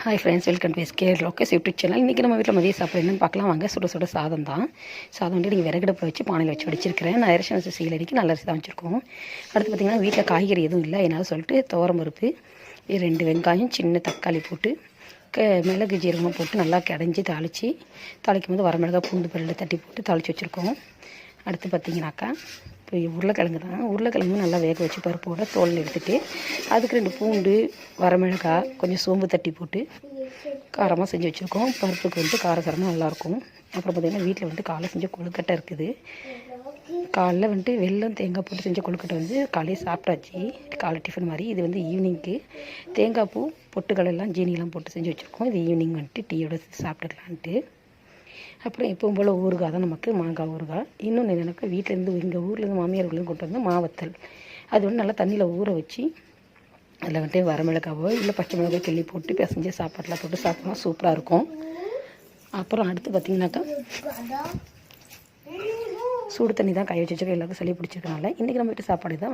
Hi friends welcome to SK Locus YouTube channel இன்றைக்கி நம்ம வீட்டில் மதிய சாப்பிட என்னன்னு பார்க்கலாம். வாங்க சுட சுட சாதம் தான். சாதம் வந்து நீங்கள் விறகுடப்பில் வச்சு பானையில் வச்சு வடிச்சிருக்கிறேன். நான் அரிசி வச்சு அடிக்கி நல்ல அரிசி தான் வச்சுருக்கோம். அடுத்து பார்த்திங்கன்னா வீட்டில் காய்கறி எதுவும் இல்லை. என்னால் சொல்லிட்டு துவரம் பருப்பு ரெண்டு வெங்காயம் சின்ன தக்காளி போட்டு க மிளகு ஜீரகம் போட்டு நல்லா கடைஞ்சி தாளித்து தாளிக்கும் போது வரமிளகா பூண்டு பல்லில் தட்டி போட்டு தாளித்து வச்சுருக்கோம். அடுத்து பார்த்திங்கனாக்கா இப்போ உருளைக்கிழங்கு தான். உருளைக்கிழங்கு நல்லா வேக வச்சு பருப்போட தோல் எடுத்துகிட்டு அதுக்கு ரெண்டு பூண்டு வரமிளகாய் கொஞ்சம் சோம்பு தட்டி போட்டு காரமாக செஞ்சு வச்சுருக்கோம். பருப்புக்கு வந்துட்டு காரசாரமாக நல்லாயிருக்கும். அப்புறம் பார்த்திங்கன்னா வீட்டில் வந்துட்டு காலை செஞ்ச கொழுக்கட்டை இருக்குது. காலைல வந்துட்டு வெள்ளம் தேங்காய் போட்டு செஞ்ச கொழுக்கட்டை வந்து காலையில் சாப்பிட்டாச்சு. காலை டிஃபன் மாதிரி. இது வந்து ஈவினிங்க்கு தேங்காய் பூ பொட்டுக்கடலாம் ஜீனிலாம் போட்டு செஞ்சு வச்சுருக்கோம். இது ஈவினிங் வந்துட்டு டீயோட சாப்பிட்டுக்கலான்ட்டு அப்புறம் எப்பவும் போல் ஊறுகாய் தான் நமக்கு மாங்காய் ஊறுகாய். இன்னொன்று எனக்கு வீட்டிலேருந்து எங்கள் ஊர்லேருந்து மாமியார் ஊர்லேருந்து கொண்டு வந்து மாவத்தல். அது வந்து நல்லா தண்ணியில் ஊற வச்சு அதில் வந்துட்டு வரமிளகாவோ இல்லை பச்சை மிளகாய் கிள்ளி போட்டு பிசைஞ்சு சாப்பாட்டில் போட்டு சாப்பிட்லாம் சூப்பராக இருக்கும். அப்புறம் அடுத்து பார்த்திங்கனாக்கா சூடு தண்ணி தான் கை வச்சு வச்சுருக்கோம். எல்லாருக்கும் சளி பிடிச்சிருக்கனால. இன்றைக்கி நம்ம வீட்டு சாப்பாடு தான்